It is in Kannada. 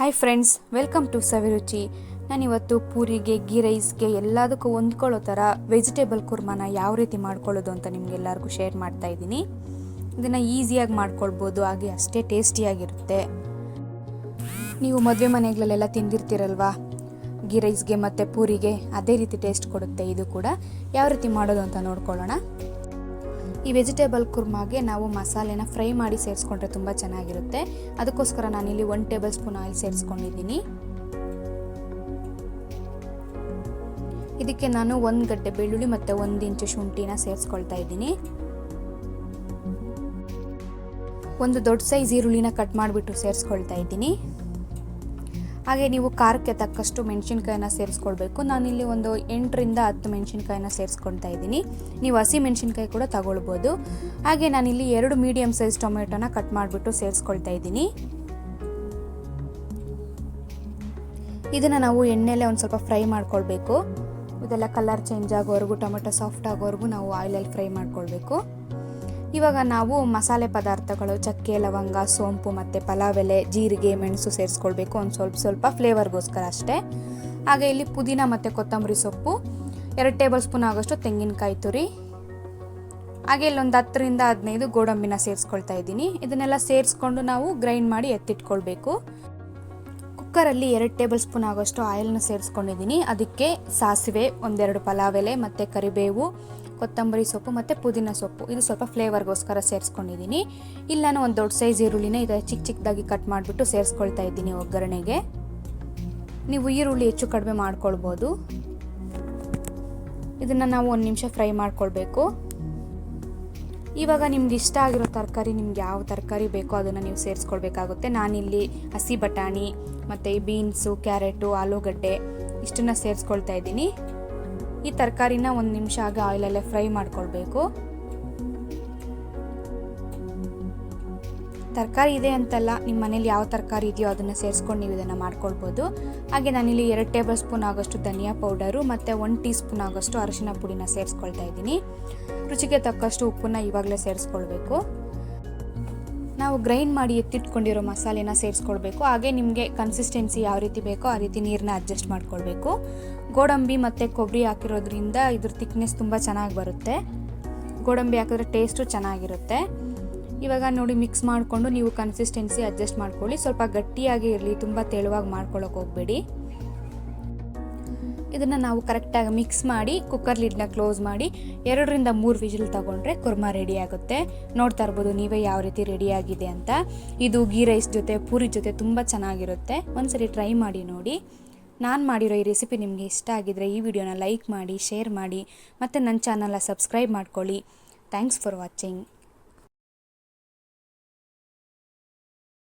Hi friends welcome to Saviruchi ನಾನಿವತ್ತು ಪೂರಿಗೆ ಗೀ ರೈಸ್ಗೆ ಎಲ್ಲದಕ್ಕೂ ಹೊಂದ್ಕೊಳ್ಳೋ ಥರ ವೆಜಿಟೇಬಲ್ ಕುರ್ಮಾನ ಯಾವ ರೀತಿ ಮಾಡ್ಕೊಳ್ಳೋದು ಅಂತ ನಿಮಗೆಲ್ಲರಿಗೂ ಶೇರ್ ಮಾಡ್ತಾ ಇದ್ದೀನಿ. ಇದನ್ನು ಈಸಿಯಾಗಿ ಮಾಡ್ಕೊಳ್ಬೋದು, ಹಾಗೆ ಅಷ್ಟೇ ಟೇಸ್ಟಿಯಾಗಿರುತ್ತೆ ನೀವು ಮದುವೆ ಮನೆಗಳಲ್ಲೆಲ್ಲ ತಿಂದಿರ್ತೀರಲ್ವಾ? ಗೀ ರೈಸ್ಗೆ ಮತ್ತು ಪೂರಿಗೆ ಅದೇ ರೀತಿ ಟೇಸ್ಟ್ ಕೊಡುತ್ತೆ, ಇದು ಕೂಡ. ಯಾವ ರೀತಿ ಮಾಡೋದು ಅಂತ ನೋಡ್ಕೊಳ್ಳೋಣ. ಈ ವೆಜಿಟೇಬಲ್ ಕುರ್ಮಾಗೆ ನಾವು ಮಸಾಲೆನ ಫ್ರೈ ಮಾಡಿ ಸೇರಿಸ್ಕೊಂಡ್ರೆ ತುಂಬ ಚೆನ್ನಾಗಿರುತ್ತೆ. ಅದಕ್ಕೋಸ್ಕರ ನಾನಿಲ್ಲಿ ಒನ್ ಟೇಬಲ್ ಸ್ಪೂನ್ ಆಯಿಲ್ ಸೇರಿಸ್ಕೊಂಡಿದ್ದೀನಿ. ಇದಕ್ಕೆ ನಾನು ಒಂದು ಗಡ್ಡೆ ಬೆಳ್ಳುಳ್ಳಿ ಮತ್ತು ಒಂದು ಇಂಚು ಶುಂಠಿನ ಸೇರಿಸ್ಕೊಳ್ತಾ ಇದ್ದೀನಿ. ಒಂದು ದೊಡ್ಡ ಸೈಜ್ ಈರುಳ್ಳಿನ ಕಟ್ ಮಾಡಿಬಿಟ್ಟು ಸೇರಿಸ್ಕೊಳ್ತಾ ಇದ್ದೀನಿ. ಹಾಗೆ ನೀವು ಖಾರಕ್ಕೆ ತಕ್ಕಷ್ಟು ಮೆಣಸಿನ್ಕಾಯಿನ ಸೇರಿಸ್ಕೊಳ್ಬೇಕು. ನಾನಿಲ್ಲಿ ಒಂದು ಎಂಟರಿಂದ ಹತ್ತು ಮೆಣಸಿನ್ಕಾಯಿನ ಸೇರಿಸ್ಕೊಳ್ತಾ ಇದ್ದೀನಿ. ನೀವು ಹಸಿ ಮೆಣಸಿನ್ಕಾಯಿ ಕೂಡ ತಗೊಳ್ಬೋದು. ಹಾಗೆ ನಾನಿಲ್ಲಿ ಎರಡು ಮೀಡಿಯಮ್ ಸೈಜ್ ಟೊಮೆಟೊನ ಕಟ್ ಮಾಡಿಬಿಟ್ಟು ಸೇರಿಸ್ಕೊಳ್ತಾ ಇದ್ದೀನಿ. ಇದನ್ನು ನಾವು ಎಣ್ಣೆಲೆ ಒಂದು ಸ್ವಲ್ಪ ಫ್ರೈ ಮಾಡ್ಕೊಳ್ಬೇಕು. ಇದೆಲ್ಲ ಕಲರ್ ಚೇಂಜ್ ಆಗೋವರೆಗೂ, ಟೊಮೆಟೊ ಸಾಫ್ಟ್ ಆಗೋವರೆಗೂ ನಾವು ಆಯಿಲಲ್ಲಿ ಫ್ರೈ ಮಾಡ್ಕೊಳ್ಬೇಕು. ಇವಾಗ ನಾವು ಮಸಾಲೆ ಪದಾರ್ಥಗಳು, ಚಕ್ಕೆ, ಲವಂಗ, ಸೋಂಪು ಮತ್ತು ಪಲಾವ್ ಎಲೆ, ಜೀರಿಗೆ, ಮೆಣಸು ಸೇರಿಸ್ಕೊಳ್ಬೇಕು ಒಂದು ಸ್ವಲ್ಪ ಸ್ವಲ್ಪ ಫ್ಲೇವರ್ಗೋಸ್ಕರ ಅಷ್ಟೇ. ಹಾಗೆ ಇಲ್ಲಿ ಪುದೀನ ಮತ್ತು ಕೊತ್ತಂಬರಿ ಸೊಪ್ಪು, ಎರಡು ಟೇಬಲ್ ಸ್ಪೂನ್ ಆಗೋಷ್ಟು ತೆಂಗಿನಕಾಯಿ ತುರಿ. ಹಾಗೆ ಇಲ್ಲೊಂದು ಹತ್ತರಿಂದ ಹದಿನೈದು ಗೋಡಂಬಿನ ಸೇರಿಸ್ಕೊಳ್ತಾ ಇದ್ದೀನಿ. ಇದನ್ನೆಲ್ಲ ಸೇರಿಸ್ಕೊಂಡು ನಾವು ಗ್ರೈಂಡ್ ಮಾಡಿ ಎತ್ತಿಟ್ಕೊಳ್ಬೇಕು. ಕುಕ್ಕರಲ್ಲಿ ಎರಡು ಟೇಬಲ್ ಸ್ಪೂನ್ ಆಗೋಷ್ಟು ಆಯಿಲ್ನ ಸೇರಿಸ್ಕೊಂಡಿದ್ದೀನಿ. ಅದಕ್ಕೆ ಸಾಸಿವೆ, ಒಂದೆರಡು ಪಲಾವ್ ಎಲೆ ಮತ್ತು ಕರಿಬೇವು, ಕೊತ್ತಂಬರಿ ಸೊಪ್ಪು ಮತ್ತು ಪುದೀನ ಸೊಪ್ಪು. ಇದು ಸ್ವಲ್ಪ ಫ್ಲೇವರ್ಗೋಸ್ಕರ ಸೇರಿಸ್ಕೊಂಡಿದ್ದೀನಿ. ಇಲ್ಲಿ, ನಾನು ಒಂದು ದೊಡ್ಡ ಸೈಜ್ ಈರುಳ್ಳಿನ ಇದು ಚಿಕ್ಕ ಚಿಕ್ಕದಾಗಿ ಕಟ್ ಮಾಡಿಬಿಟ್ಟು ಸೇರಿಸ್ಕೊಳ್ತಾ ಇದ್ದೀನಿ ಒಗ್ಗರಣೆಗೆ. ನೀವು ಈರುಳ್ಳಿ ಹೆಚ್ಚು ಕಡಿಮೆ ಮಾಡ್ಕೊಳ್ಬೋದು. ಇದನ್ನು ನಾವು ಒಂದು ನಿಮಿಷ ಫ್ರೈ ಮಾಡ್ಕೊಳ್ಬೇಕು. ಇವಾಗ ನಿಮ್ಗೆ ಇಷ್ಟ ಆಗಿರೋ ತರಕಾರಿ ನಿಮ್ಗೆ ಯಾವ ತರಕಾರಿ ಬೇಕೋ ಅದನ್ನು ನೀವು ಸೇರಿಸ್ಕೊಳ್ಬೇಕಾಗುತ್ತೆ. ನಾನಿಲ್ಲಿ ಹಸಿ ಬಟಾಣಿ, ಮತ್ತು ಬೀನ್ಸು, ಕ್ಯಾರೆಟು, ಆಲೂಗಡ್ಡೆ ಇಷ್ಟನ್ನು ಸೇರಿಸ್ಕೊಳ್ತಾ ಇದ್ದೀನಿ. ಈ ತರಕಾರಿನ ಒಂದು ನಿಮಿಷ ಆಗ ಆಯಿಲಲ್ಲೇ ಫ್ರೈ ಮಾಡ್ಕೊಳ್ಬೇಕು. ತರಕಾರಿ ಇದೆ ಅಂತಲ್ಲ ನಿಮ್ಮ ಮನೇಲಿ ಯಾವ ತರಕಾರಿ ಇದೆಯೋ ಅದನ್ನು ಸೇರಿಸ್ಕೊಂಡು ನೀವು ಇದನ್ನು ಮಾಡ್ಕೊಳ್ಬೋದು. ಹಾಗೆ ನಾನಿಲ್ಲಿ ಎರಡು ಟೇಬಲ್ ಸ್ಪೂನ್ ಆಗೋಷ್ಟು ಧನಿಯಾ ಪೌಡರು ಮತ್ತು ಒನ್ ಟೀ ಸ್ಪೂನ್ ಆಗೋಷ್ಟು ಅರಿಶಿನ ಪುಡಿನ ಸೇರಿಸ್ಕೊಳ್ತಾ ಇದ್ದೀನಿ. ರುಚಿಗೆ ತಕ್ಕಷ್ಟು ಉಪ್ಪನ್ನು ಇವಾಗಲೇ ಸೇರಿಸ್ಕೊಳ್ಬೇಕು. ನಾವು ಗ್ರೈಂಡ್ ಮಾಡಿ ಎತ್ತಿಟ್ಕೊಂಡಿರೋ ಮಸಾಲೆನ ಸೇರಿಸ್ಕೊಳ್ಬೇಕು. ಹಾಗೆ ನಿಮಗೆ ಕನ್ಸಿಸ್ಟೆನ್ಸಿ ಯಾವ ರೀತಿ ಬೇಕೋ ಆ ರೀತಿ ನೀರನ್ನ ಅಡ್ಜಸ್ಟ್ ಮಾಡ್ಕೊಳ್ಬೇಕು. ಗೋಡಂಬಿ ಮತ್ತು ಕೊಬ್ಬರಿ ಹಾಕಿರೋದ್ರಿಂದ ಇದ್ರ ತಿಕ್ನೆಸ್ ತುಂಬ ಚೆನ್ನಾಗಿ ಬರುತ್ತೆ. ಗೋಡಂಬಿ ಹಾಕಿದ್ರೆ ಟೇಸ್ಟು ಚೆನ್ನಾಗಿರುತ್ತೆ. ಇವಾಗ ನೋಡಿ ಮಿಕ್ಸ್ ಮಾಡಿಕೊಂಡು ನೀವು ಕನ್ಸಿಸ್ಟೆನ್ಸಿ ಅಡ್ಜಸ್ಟ್ ಮಾಡ್ಕೊಳ್ಳಿ. ಸ್ವಲ್ಪ ಗಟ್ಟಿಯಾಗಿ ಇರಲಿ, ತುಂಬ ತೆಳುವಾಗಿ ಮಾಡ್ಕೊಳ್ಳೋಕೆ ಹೋಗಬೇಡಿ. ಇದನ್ನು ನಾವು ಕರೆಕ್ಟಾಗಿ ಮಿಕ್ಸ್ ಮಾಡಿ ಕುಕ್ಕರ್ ಲಿಡ್ನ ಕ್ಲೋಸ್ ಮಾಡಿ, ಎರಡರಿಂದ ಮೂರು ವಿಜಿಲ್ ತಗೊಂಡ್ರೆ ಕುರ್ಮಾ ರೆಡಿ ಆಗುತ್ತೆ. ನೋಡ್ತಾ ಇರ್ಬೋದು ನೀವೇ ಯಾವ ರೀತಿ ರೆಡಿಯಾಗಿದೆ ಅಂತ. ಇದು ಗೀ ರೈಸ್ ಜೊತೆ, ಪೂರಿ ಜೊತೆ ತುಂಬ ಚೆನ್ನಾಗಿರುತ್ತೆ. ಒಂದ್ಸರಿ ಟ್ರೈ ಮಾಡಿ ನೋಡಿ. ನಾನು ಮಾಡಿರೋ ಈ ರೆಸಿಪಿ ನಿಮಗೆ ಇಷ್ಟ ಆಗಿದ್ರೆ ಈ ವಿಡಿಯೋನ ಲೈಕ್ ಮಾಡಿ ಶೇರ್ ಮಾಡಿ, ಮತ್ತು ನನ್ನ ಚಾನಲ್ನ ಸಬ್ಸ್ಕ್ರೈಬ್ ಮಾಡ್ಕೊಳ್ಳಿ. Thanks for watching